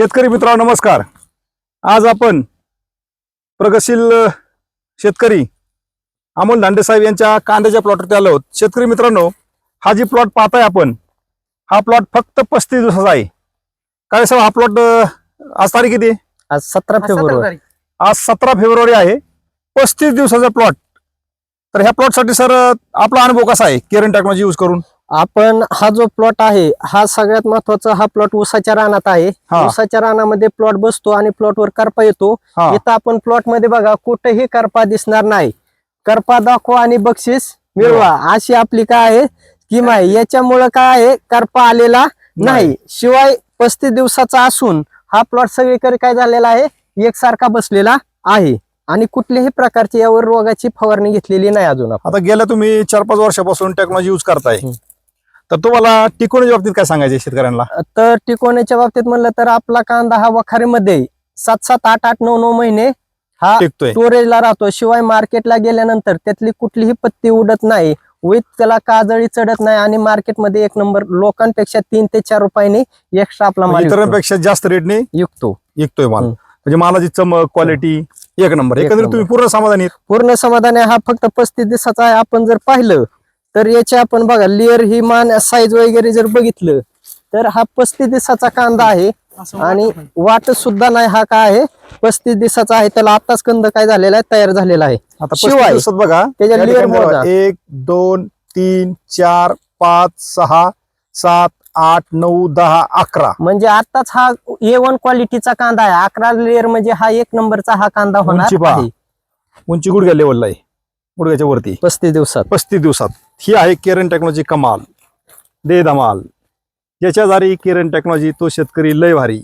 शेतकरी मित्रांनो नमस्कार. आज आपण प्रगतशील शेतकरी अमोल दांडे साहेब यांच्या कांद्याच्या प्लॉटवरती आलो आहोत. शेतकरी मित्रांनो हा जी प्लॉट पाहताय आपण हा प्लॉट फक्त पस्तीस दिवसाचा आहे. काय साहेब हा प्लॉट आज तारीख किती आज सतरा फेब्रुवारी. आज सतरा फेब्रुवारी आहे. पस्तीस दिवसाचा प्लॉट. तर ह्या प्लॉटसाठी सर आपला अनुभव कसा आहे? केरन टेक्नॉलॉजी यूज करून. आपण हा जो प्लॉट आहे हा सगळ्यात महत्त्वाचा हा प्लॉट ऊसाच्या रानात आहे. हा. ऊसाच्या रानामध्ये प्लॉट बसतो आणि प्लॉट वर करपा येतो. हा. इथं आपण प्लॉटमध्ये बघा कुठेही करपा दिसणार नाही. करपा दाखवा आणि बक्षीस मिळवा. अशी आपली काय आहे? स्कीम आहे. याच्यामुळे काय आहे? करपा आलेला नाही. शिवाय पस्तीस दिवसाचा असून हा प्लॉट सगळीकडे काय झालेला आहे? एकसारखा बसलेला आहे. आणि कुठल्याही प्रकारची यावर रोगाची फवारणी घेतलेली नाही अजून आता गेल्या तुम्ही चार पाच वर्षापासून टेक्नॉलॉजी यूज करताय. तर तुम्हाला टिकवण्याच्या बाबतीत काय सांगायचे शेतकऱ्यांना? तर टिकवण्याच्या बाबतीत म्हणलं तर आपला कांदा हा वखारीमध्ये सात सात आठ आठ नऊ नऊ महिने हा टिकतोय. स्टोरेजला राहतो. शिवाय मार्केटला गेल्यानंतर त्यातली कुठलीही पत्ती उडत नाही. विथ त्याला काजळी चढत नाही आणि मार्केटमध्ये एक नंबर लोकांपेक्षा तीन ते चार रुपयांनी एक्स्ट्रा आपला माल विकतो. इतरांपेक्षा जास्त रेटने विकतो. विकतोय माल. हम्म. म्हणजे मालाची चमक क्वालिटी एक नंबर एक एकंदरीत नंबर. तुम्ही पूर्ण समाधानी आहेत. पूर्ण समाधान आहे. हा फक्त पस्तीस दिवसाचा आहे. आपण जर पाहिलं तर याचे आपण बघा लेअर ही मान साईज वगैरे जर बघितलं तर हा पस्तीस दिवसाचा कांदा आहे. आणि वाट सुद्धा नाही हा काय आहे? पस्तीस दिवसाचा आहे त्याला आताच कंद काय झालेला आहे तयार झालेला आहे. शिवाय बघा त्याच्या ठिकाणी मोजा. एक दोन तीन चार पाच सहा सात आठ नऊ दहा अकरा. म्हणजे आताच हा ए वन क्वालिटीचा कांदा आहे. अकरा लेअर म्हणजे हा एक नंबरचा हा कांदा होणार उंची गुडघ्या लेवलला आहे. गुडघ्याच्या वरती. पस्तीस दिवसात. पस्तीस दिवसात. ही आहे केरन टेक्नॉलॉजी कमाल दे धमाल. याच्या जारी केरन टेक्नॉलॉजी तो शेतकरी लय भारी.